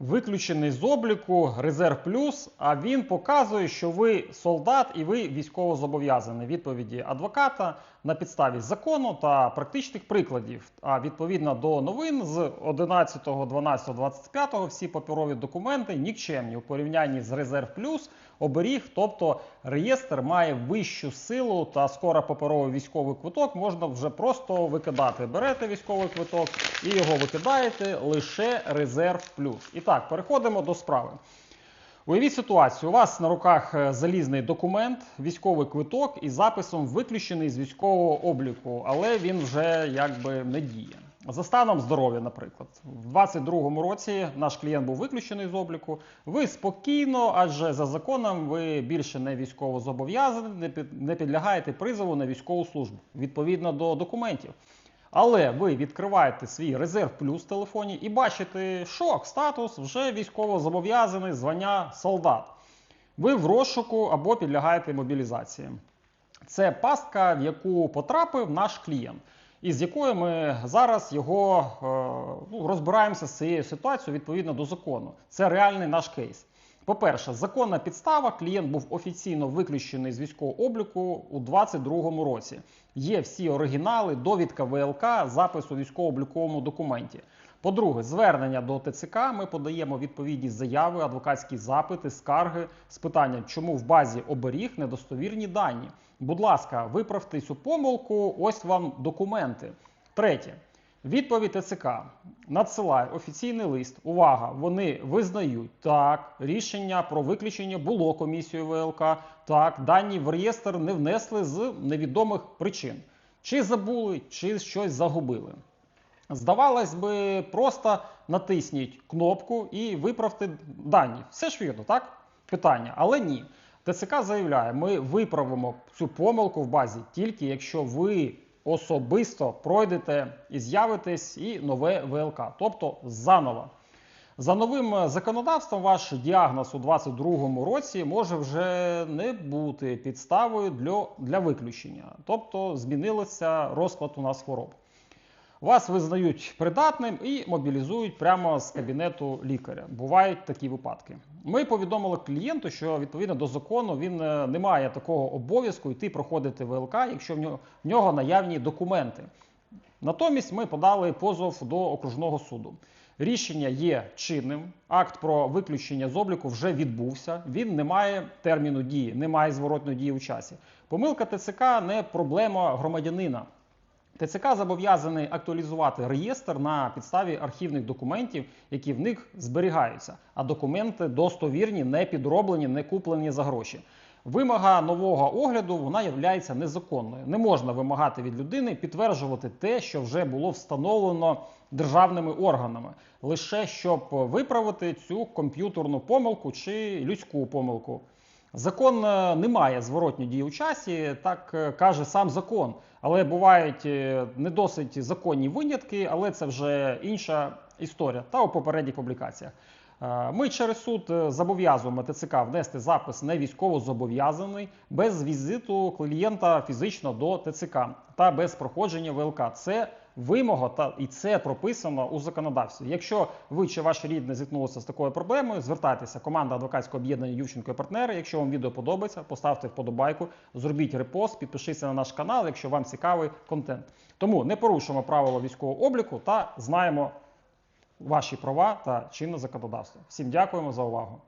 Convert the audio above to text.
виключений з обліку резерв плюс, а він показує, що ви солдат і ви військово зобов'язані. Відповіді адвоката на підставі закону та практичних прикладів. А відповідно до новин з 11.12.25 всі паперові документи нікчемні у порівнянні з резерв плюс оберіг, тобто реєстр має вищу силу та скоро паперовий військовий квиток можна вже просто викидати. Берете військовий квиток і його викидаєте лише резерв плюс. І так, переходимо до справи. Уявіть ситуацію, у вас на руках е, залізний документ, військовий квиток із записом виключений з військового обліку, але він вже якби не діє. За станом здоров'я, наприклад, в 22-му році наш клієнт був виключений з обліку. Ви спокійно, адже за законом ви більше не військово зобов'язані, не підлягаєте призову на військову службу відповідно до документів. Але ви відкриваєте свій резерв плюс в телефоні і бачите шок, статус вже військово зобов'язаний, звання солдат. Ви в розшуку або підлягаєте мобілізації. Це пастка, в яку потрапив наш клієнт, і з якою ми зараз його е, ну, розбираємося з цією ситуацією відповідно до закону. Це реальний наш кейс. По-перше, законна підстава, клієнт був офіційно виключений з військового обліку у 2022 році. Є всі оригінали, довідка ВЛК, запис у військово-обліковому документі. По-друге, звернення до ТЦК ми подаємо відповідні заяви, адвокатські запити, скарги з питанням, чому в базі оберіг недостовірні дані. Будь ласка, виправте цю помилку, ось вам документи. Третє. Відповідь ТЦК надсилає офіційний лист. Увага! Вони визнають так, рішення про виключення було комісією ВЛК. Так, дані в реєстр не внесли з невідомих причин. Чи забули, чи щось загубили. Здавалось би, просто натисніть кнопку і виправте дані. Все ж вірно, так? Питання. Але ні. ТЦК заявляє, ми виправимо цю помилку в базі тільки якщо ви особисто пройдете і з'явитесь і нове ВЛК, тобто заново. За новим законодавством, ваш діагноз у 2022 році може вже не бути підставою для, для виключення, тобто змінилося розклад у нас хвороб. Вас визнають придатним і мобілізують прямо з кабінету лікаря. Бувають такі випадки. Ми повідомили клієнту, що відповідно до закону він е, не має такого обов'язку йти проходити ВЛК, якщо в нього, в нього наявні документи. Натомість ми подали позов до окружного суду. Рішення є чинним. Акт про виключення з обліку вже відбувся. Він не має терміну дії, не має зворотної дії у часі. Помилка ТЦК не проблема громадянина. ТЦК зобов'язаний актуалізувати реєстр на підставі архівних документів, які в них зберігаються, а документи достовірні, не підроблені, не куплені за гроші. Вимога нового огляду вона є незаконною. Не можна вимагати від людини підтверджувати те, що вже було встановлено державними органами, лише щоб виправити цю комп'ютерну помилку чи людську помилку. Закон е, не має зворотньої дії у часі, так е, каже сам закон. Але бувають е, не досить законні винятки, але це вже інша історія та у попередніх публікаціях. Ми через суд зобов'язуємо ТЦК внести запис не військово зобов'язаний без візиту клієнта фізично до ТЦК та без проходження ВЛК. Це вимога та і це прописано у законодавстві. Якщо ви чи ваші рідні зіткнулися з такою проблемою, звертайтеся. Команда адвокатського об'єднання Ющенко і партнери. Якщо вам відео подобається, поставте вподобайку, зробіть репост, підпишіться на наш канал, якщо вам цікавий контент. Тому не порушуємо правила військового обліку та знаємо ваші права та чинне законодавство. Всім дякуємо за увагу.